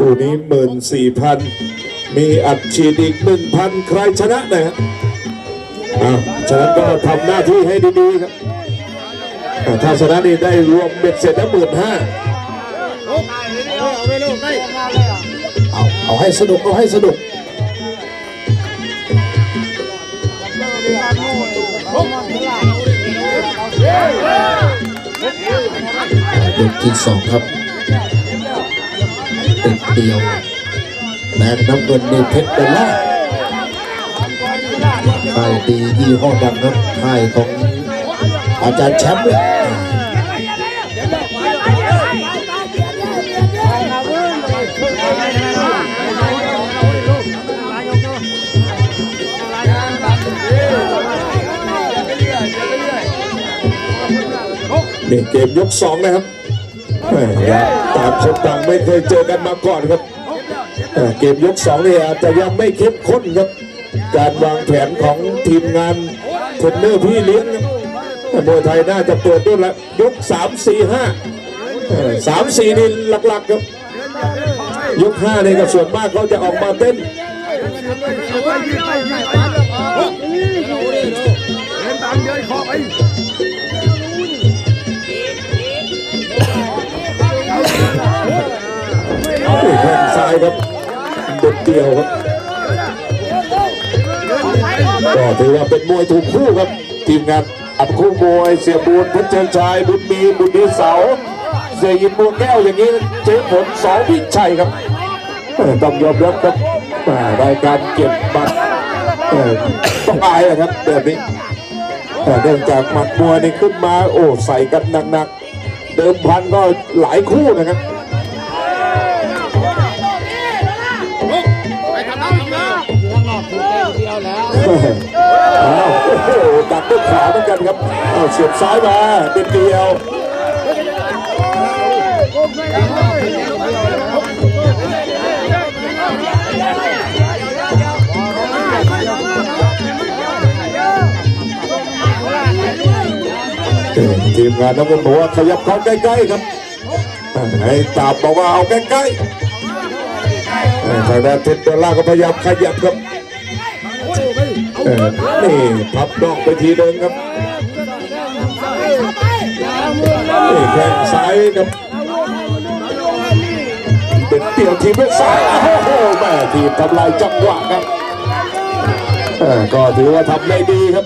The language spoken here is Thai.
คู่นี้หมื่นสี่พันมีอัดฉีดอีกหนึ่งพันใครชนะนะฮะอ้าวฉะนั้นก็ทำหน้าที่ให้ดีๆครับอ่าถ้าชนะนี่ได้รวมเบ็ดเสร็จแล้วหมื่นห้าเอาเอาเอาให้สนุกเอาให้สนุกยกที่สองครับ ติดเดียวแมงน้ำเงินในเพชรเดลล่าค่ายดียี่ห้อดังครับค่ายของอาจารย์แชมป์เลยนี่เกมยกสองนะครับ ต่างคนต่างไม่เคยเจอกันมาก่อนครับเกมยกสองนี่อาจจะยังไม่เข้มข้นครับ การวางแผนของทีมงานเทรนเนอร์พี่เลี้ยงครับมวยไทยน่าจะเปิดด้วยละยกสามสี่ห้าสามสี่นี่หลักๆครับ ยกห้านี่ก็ส่วนมากเขาจะออกมาเต้นไปยืดไปยืดไปเล่นตามเดินขอไป ครับเด็ดเดียวครับก็ถือว่าเป็นมวยถูกคู่ครับ ทีมงานอับคู่มวยเสียบูนเพชรเชิงชายบุญมีบุญดีเสาเสียยินบัวแก้วอย่างนี้เจ๊ผลสองพิชัยครับต้องยอมรับครับรายการเก็บบัตรต้องอายอะครับแบบนี้แต่เนื่องจากหมัดมวยนี่ขึ้นมาโอ้ใส่กันหนักๆเดิมพันก็หลายคู่นะครับ อ้าวโอ้โหดักด้วยขวาเหมือนกันครับอ้าเสียบซ้ายมาเด็ดเดียวทีมงานน้ำมันบอกว่าขยับเข้าใกล้ๆครับให้ตามบอกว่าเอาใกล้ๆทางด้านเทนเดอร์ล่าก็พยายามขยับครับ นี่พับดอกไปทีเดินครับนี่แข้งซ้ายครับเป็นเตี่ยวทีมด้วยซ้ายโอ้โหแม่ทีทำลายจังหวะครับก็ถือว่าทำได้ดีครับ